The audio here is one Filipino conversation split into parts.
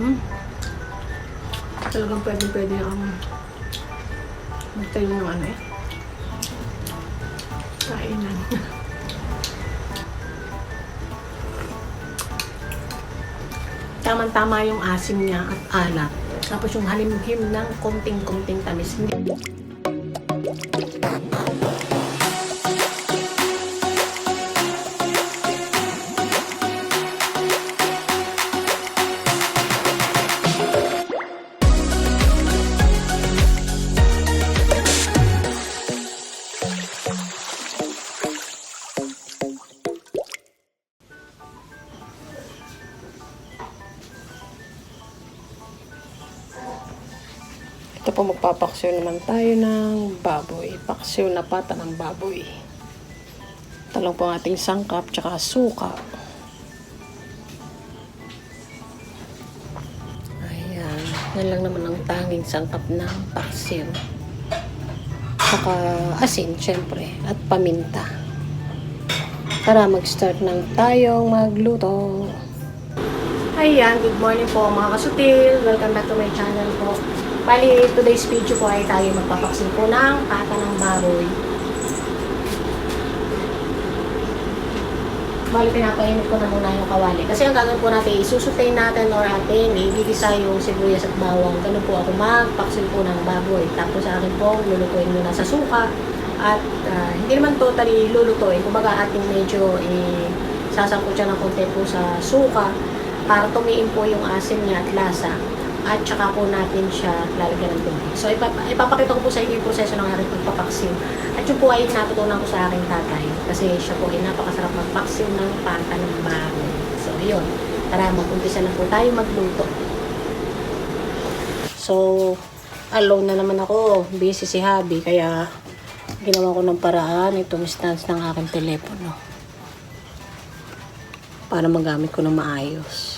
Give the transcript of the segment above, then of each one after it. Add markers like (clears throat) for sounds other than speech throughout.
Hmm? Talagang pwede pwede ang magtayo ng ano eh. Kainan. (laughs) Tamang-tama yung asim niya at alat. Tapos yung halimhim ng konting-konting tamis. Hindi po magpapaksiw naman tayo ng baboy. Paksiw na pata ng baboy. Talong po ang ating sangkap, tsaka suka. Ayan. Yan lang naman ang tanging sangkap ng paksiw. Tsaka asin, syempre. At paminta. Tara, mag-start ng tayong magluto. Ayan, good morning po mga kasutil. Welcome back to my channel po. Bali, today's video po ay tayo magpapaksin po ng pata ng baboy. Bali, pinapainit ko na muna yung kawali. Kasi ang gagawin po natin, isusutay natin or atin, igigisa yung sibuyas at bawang. Ganun po ako magpaksin po ng baboy. Tapos sa akin po, lulutuin muna sa suka. At ah, hindi naman totally lulutuin. Kumbaga ating medyo eh, sasangkot siya ng konti po sa suka para tumiin po yung asim niya at lasa at saka po natin siya lalagyan ng tubig. So, ipap ipapakita ko po sa inyo yung proseso ng aking pagpapaksiw. At yun po ay natutunan ko sa aking tatay kasi siya po ay napakasarap magpaksiw ng pata ng baboy. So, yun. Tara, mag-umpisa na po tayo magluto. So, alone na naman ako. Busy si Habi, kaya ginawa ko ng paraan itong stance ng aking telepono para magamit ko ng maayos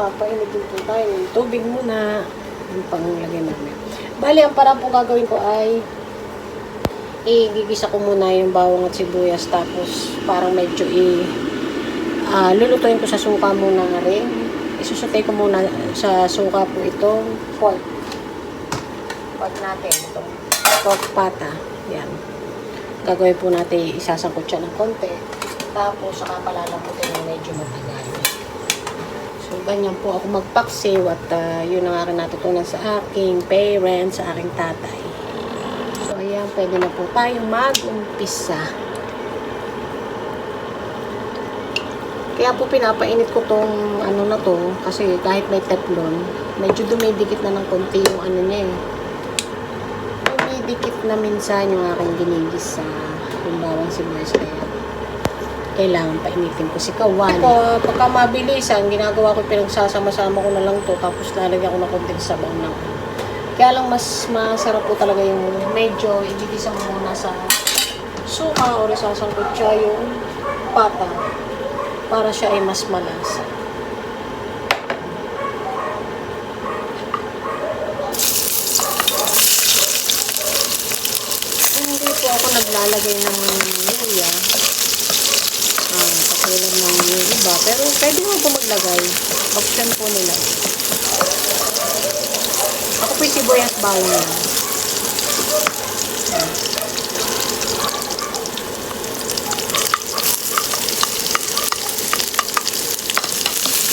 magpapainit din po tayo ng tubig muna yung panglagay namin. Bali, ang parang po gagawin ko ay igigisa ko muna yung bawang at sibuyas tapos parang medyo i ah, lulutuin ko sa suka muna na rin. Isusutay ko muna sa suka po itong pork. Pork natin. Itong pork pata. Yan. Gagawin po natin, isasangkot siya ng konti. Tapos, saka palalamputin ng medyo matagal. Ganyan po ako magpaksiw at ah, yun ang aking natutunan sa aking parents, sa aking tatay. So, ayan, pwede na po tayong mag-umpisa. Kaya po pinapainit ko tong ano na to kasi kahit may teflon, medyo dumidikit na ng konti yung ano niya eh. Dumidikit na minsan yung aking ginigis sa yung bawang sibuyas kailangan painitin ko si Kawali. Ako, pagka mabilisan, ginagawa ko pinagsasama-sama ko na lang to tapos lalagyan ko ng konting sabaw na. Kaya lang mas masarap po talaga yung medyo igigisa mo muna sa suka o isasangkot siya yung pata para siya ay mas malasa. Hindi po ako naglalagay ng luya. Katulad ng iba. Pero pwede mo po maglagay. Option po nila. Ako po yung sibuyas bawang lang.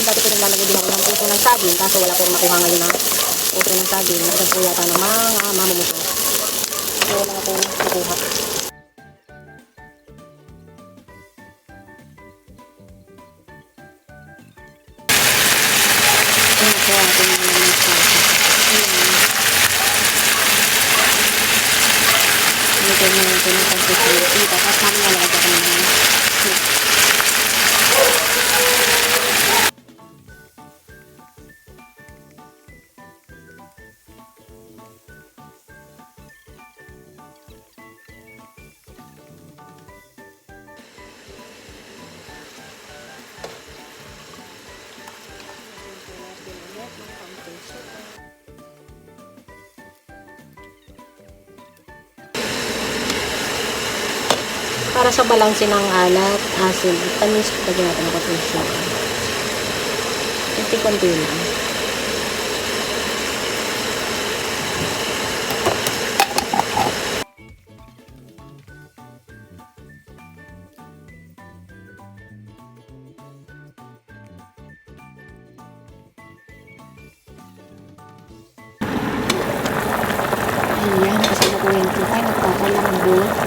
Dati ko naglalagay din ako ng puso ng saging. Kaso wala po akong nakuha ngayon na puso ng saging. Nagdag po yata ng mga mamumuso. So wala akong nakuha. Para sa balanse ng alat, asin, tamis, lagyan natin konting sugar. Konti-konti lang. Ayan, kasi nakuwin ko tayo, nagpapalambo.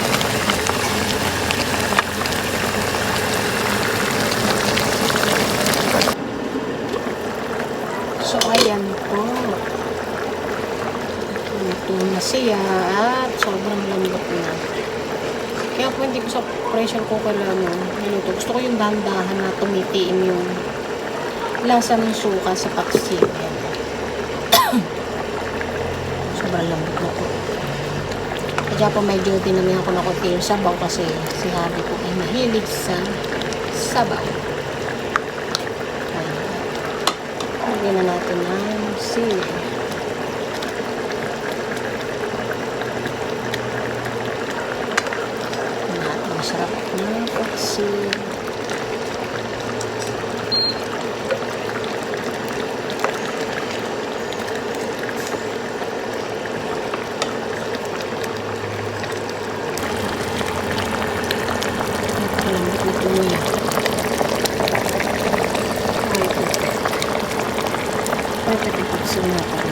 siya at sobrang lambot na. Kaya po hindi ko sa pressure cooker ano, niluto. Gusto ko yung dahan-dahan na tumitiim yung lasa ng suka sa paksiw. (coughs) Sobrang lambot na po. Kaya po medyo dinamihan ko na konti yung sabaw kasi si Harvey po ay mahilig sa sabaw. Lagyan na natin ng sili. Natin masarap na paksiw. Napakalambot na po niya. Ay, ito. Perfect yung paksiw natin.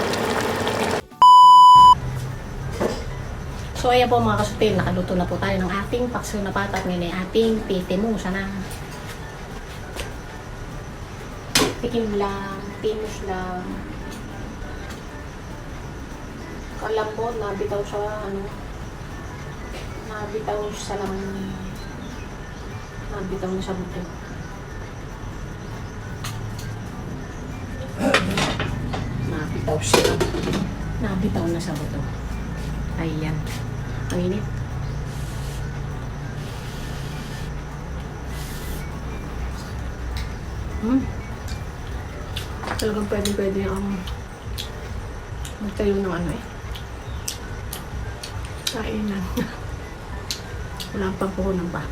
So, ayan po mga kasutil, nakaluto na po tayo ng ating paksiw na pata at ngayon ay ating titimusa na. Tikim lang, timus lang. Kalambot, nabitaw siya, ano, nabitaw siya ng, nabitaw na siya buto. Nabitaw siya. Nabitaw na sa buto. Ayan. Ang init. Hmm. Talagang pwede pwede ang magtayo ng ano eh. Kainan. (laughs) Wala pang puhunan pa.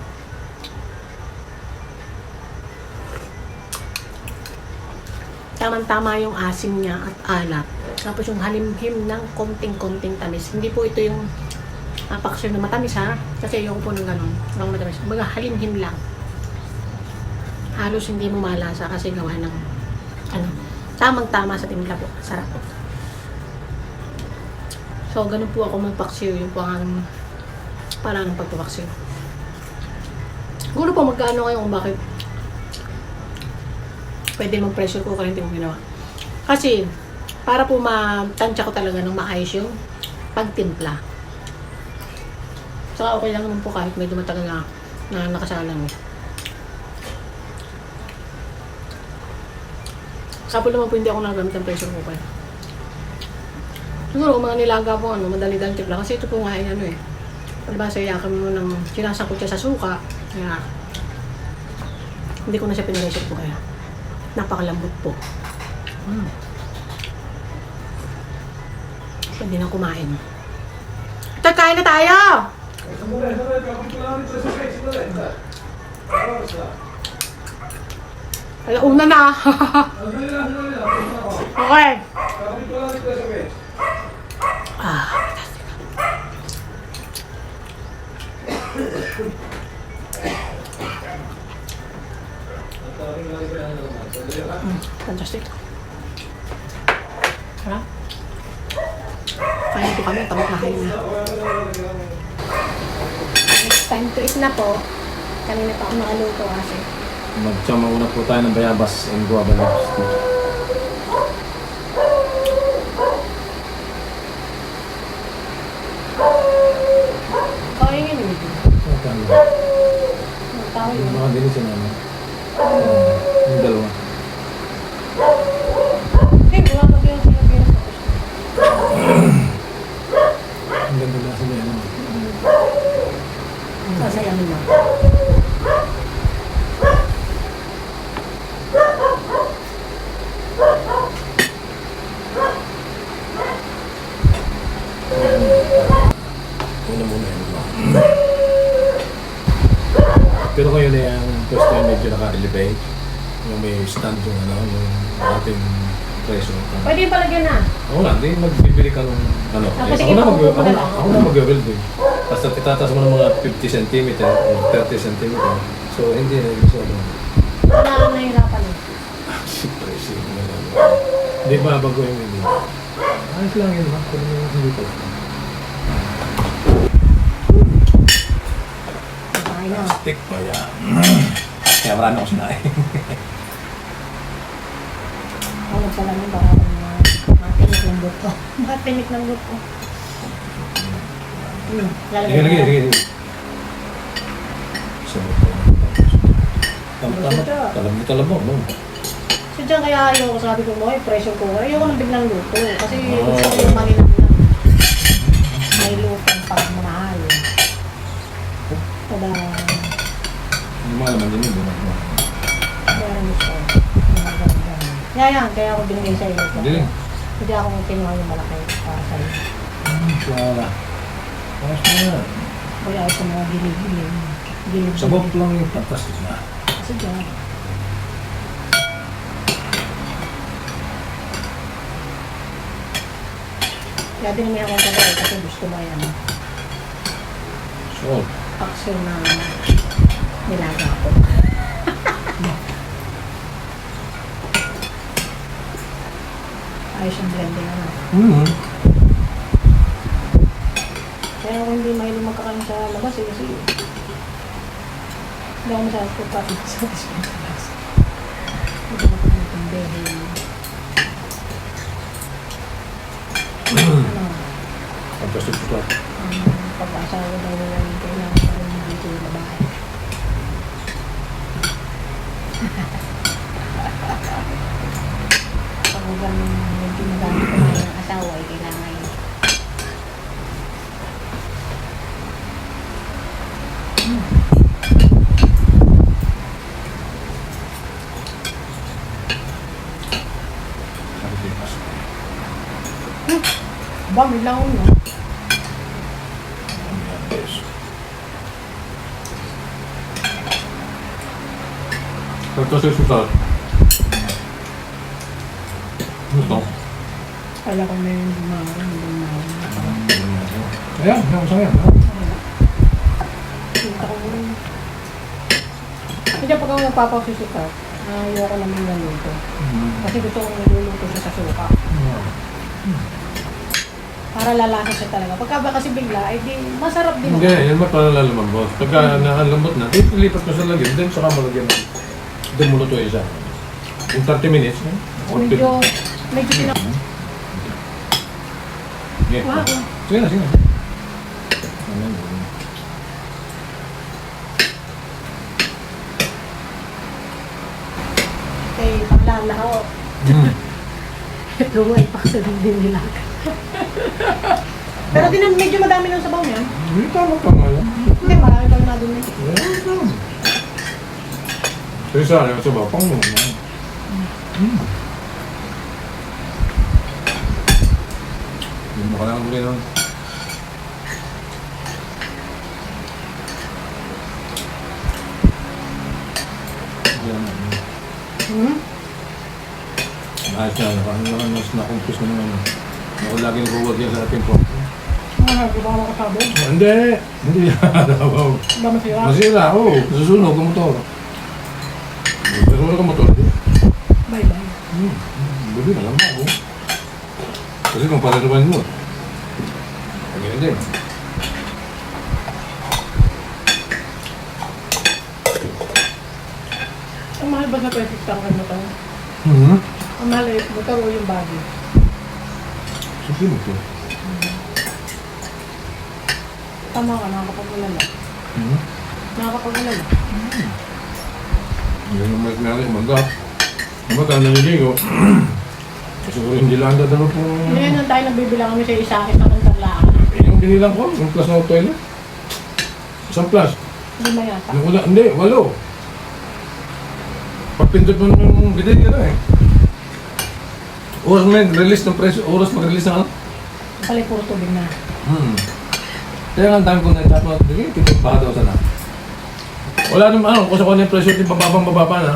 Tamang-tama yung asim niya at alat. Tapos yung halimhim ng konting-konting tamis. Hindi po ito yung apaksyon na matamis ha. Kasi yung po ng ganun. Walang matamis. Mga halimhim lang. Halos hindi mo malasa kasi gawa ng ano, tamang-tama sa timpla po. Sarap po. So, ganun po ako magpaksiw. Yung po ang parang ng pagpapaksiw. Siguro po magkano kayo kung bakit pwede mag-pressure cooker hindi mo ginawa. Kasi, para po matansya ko talaga ng maayos yung pagtimpla. Saka okay lang naman po kahit medyo matagal na, na nakasalang. Saka po naman po hindi ako nagamit ng pressure cooker. Siguro kung mga nilaga po, ano, madali-dali timpla. Kasi ito po nga ano eh. Diba, sa iyakan mo ng sinasangkot siya sa suka. Kaya, hindi ko na siya pinaressure po kaya. Napakalambot po. Mm. Pwede na kumain. Ito, na tayo! Alauna na. (laughs) okay. Ah. Mm, fantastic. Harap. Kain po kami, tamok na kain na. Time to eat na po. Kanina pa ako nakaluto kasi. Magtsama muna po tayo ng bayabas and guava leaves. Yun na muna yun. Pero kayo na yung pwesto yung medyo naka-elevate. Yung may stand yung ano, yung ating preso. Pwede yung palagyan na. Oo nga, di magbibili ka ng ano. Ah, Tapos ako, na mag, ako, ako na mag-build eh. Tapos itataas mo ng mga 50 cm, 30 cm. So hindi na yung solo. Ano. Wala nang nahirapan eh. Siyempre, sige. Hindi ba bago yung hindi? Ayos lang yun, ha? Kung hindi ko. Ay na. Stick pa yan. (clears throat) Kaya marami ako sinain. Ako nagpala niyo baka na matinik ng buto. Matinik ng buto. Hmm, sige, na. sige. sige. Sabi ko. Tama, tama. Talam mo, talam mo. So dyan kaya ayoko sabi ko mo, eh, pressure ko. Ayoko nang biglang luto. Kasi Oh. gusto ko yung malinang lang. May lutong pag mahal. Tada. Hindi mo alam din yun. Meron ganyan. Kaya yan, kaya ako binigay sa iyo. Hindi. Hindi ako kinuha yung malaki para sa iyo. Hmm, Wala. Ayos mo na. Kaya ito mga gilig-gilig. Gilig. Sabog lang yung fantastic na. Kasi Kaya may akong tagay kasi gusto mo yan. So, Action na nilaga ko. (laughs) Ayos yung blending naman. mm Kaya ako hindi mahilig magkakain sa labas eh kasi hindi ako masyadong pagkakit sa labas. (laughs) Hindi ko makakintindi. Ano, fantastic ang pag-asawa daw nila yung kailangan pa rin dito yung babae. Pag yung ginagamit ko yung asawa ay kailangan yun. Pilipinas. Ba, may laon no? Yes. Fantastic ito. Ano to? Kala ko may dumawa, may dumawa. Ayan, yung saya. Kita ko rin. Hindi pag ako nagpapasusukat, ayoko naman naluluto. Kasi gusto kong niluluto siya sa suka. Para lalasa siya talaga. Pagka ba kasi bigla, ay di masarap din. Hindi, yan ba pala lalambot? Pagka naalambot na, di lipat ko sa lagyan, then saka mo lagyan ng then mo luto isa. Yung 30 minutes, eh? Or Medyo, medyo pina... Yeah. Wow. Sige na, sige na. Ayan, ayan. Kay panglalaho. Mm. Ito (laughs) ay paksarin din nila. Pero din medyo madami ng sabaw niyan. Hindi tama pa nga yan. Hindi, marami pang nadumi. Ayan, ayan. Sige sa akin, sa bapang mo. Mm. Hindi mo ka lang uli nun. Hmm? Ayos na, naka, ano naman, mas na-compose na naman. Ako lagi nag-work yan sa ating po. Ano, di ba ako makasabi? Hindi! Hindi. (laughs) Ba masira? Masira, oo. Susunog ang motor. Susunog ang motor. Bye-bye. Hmm. Buti na lang ako. Kasi kung palaruan mo, ganyan din. Ang mahal ba sa 26 tangkad mo to? Hmm? Ang mahal ay motor o yung body? Susunog ko. Tama ka, nakakapag-ulala. Hmm? Nakakapag-ulala. Yan yung mas manggap. Ang mata, naniligo. (clears throat) Siguro hindi lang dadalo po. Ngayon nung tayo nagbibilang kami sa isa akin ng tarlaan. Yung binilang ko, yung plus na toilet. Isang plus. Lima yata. Yung una, hindi, walo. Pagpindot mo ng bidet ka na eh. Oras mag-release ng presyo, oras mag-release ng ano? Pala puro tubig na. Hmm. Kaya nga ang dami kong nagtatapos, hindi, tipid pa daw sana. Wala naman ano, kung sa kanya yung presyo, yung bababang bababa na.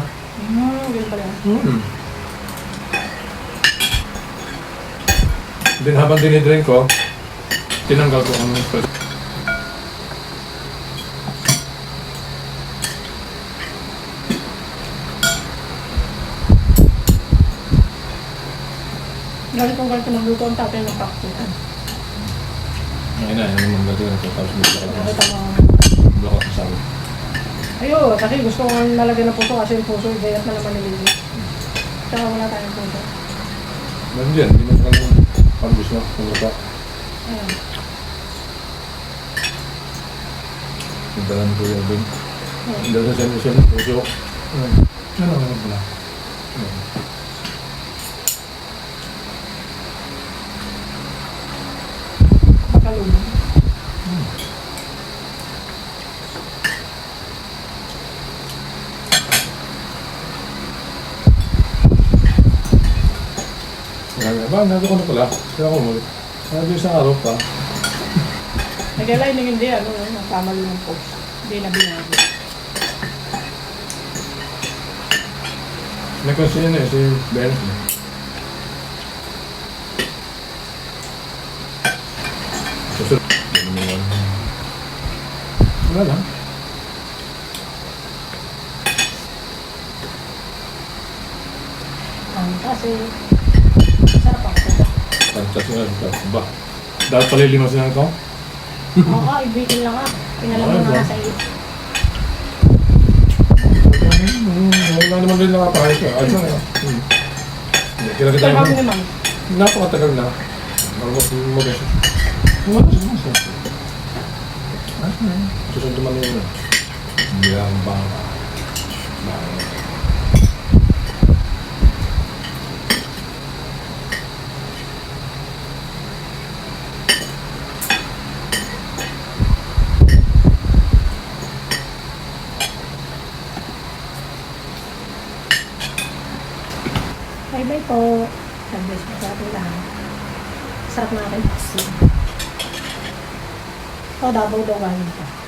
Hmm, yun pala. Hmm. Then habang dinidrink ko, tinanggal ko ang presyo. Galing kong galing magluto ang tatay ng pakutan. Ayun na, yun naman gagawin ko. Tapos may lakad Nakita mo. Blok ako sa akin. Ayun, kasi gusto ko nga nalagyan ng puso kasi yung puso, gayat na naman nilili. Tsaka wala tayong puso. Dyan, hindi mo sa kanya pambus na, pumuta. Ayan. Nagdalan ko yung bin. Dahil sa San Jose, puso. Ayun. Ano ang pala? Pagkalunod. Sabi niya, ba, nado ko na pala. Kaya ako mo. Sabi isang araw pa. Nag-align hindi, ano, nakamali ng post. Hindi na binago. Kasi yun eh, si Ben. Susunod. Ano? Wala lang. Ang kasi, sarap ako. Pantas nga, pantas ba? Dahil palilimasin ako? Oo, ibitin lang ka. Pinalam mo na sa iyo. Wala naman din nakapahit ka. Lang yan. Hmm. Kila kita naman. Napakatagal na. Marunong mo siya. Ayos na yun. Hindi lang bang. Bang. Bye-bye po. God bless po sa ating lahat. Sarap na aking 어, 나보고 가니까.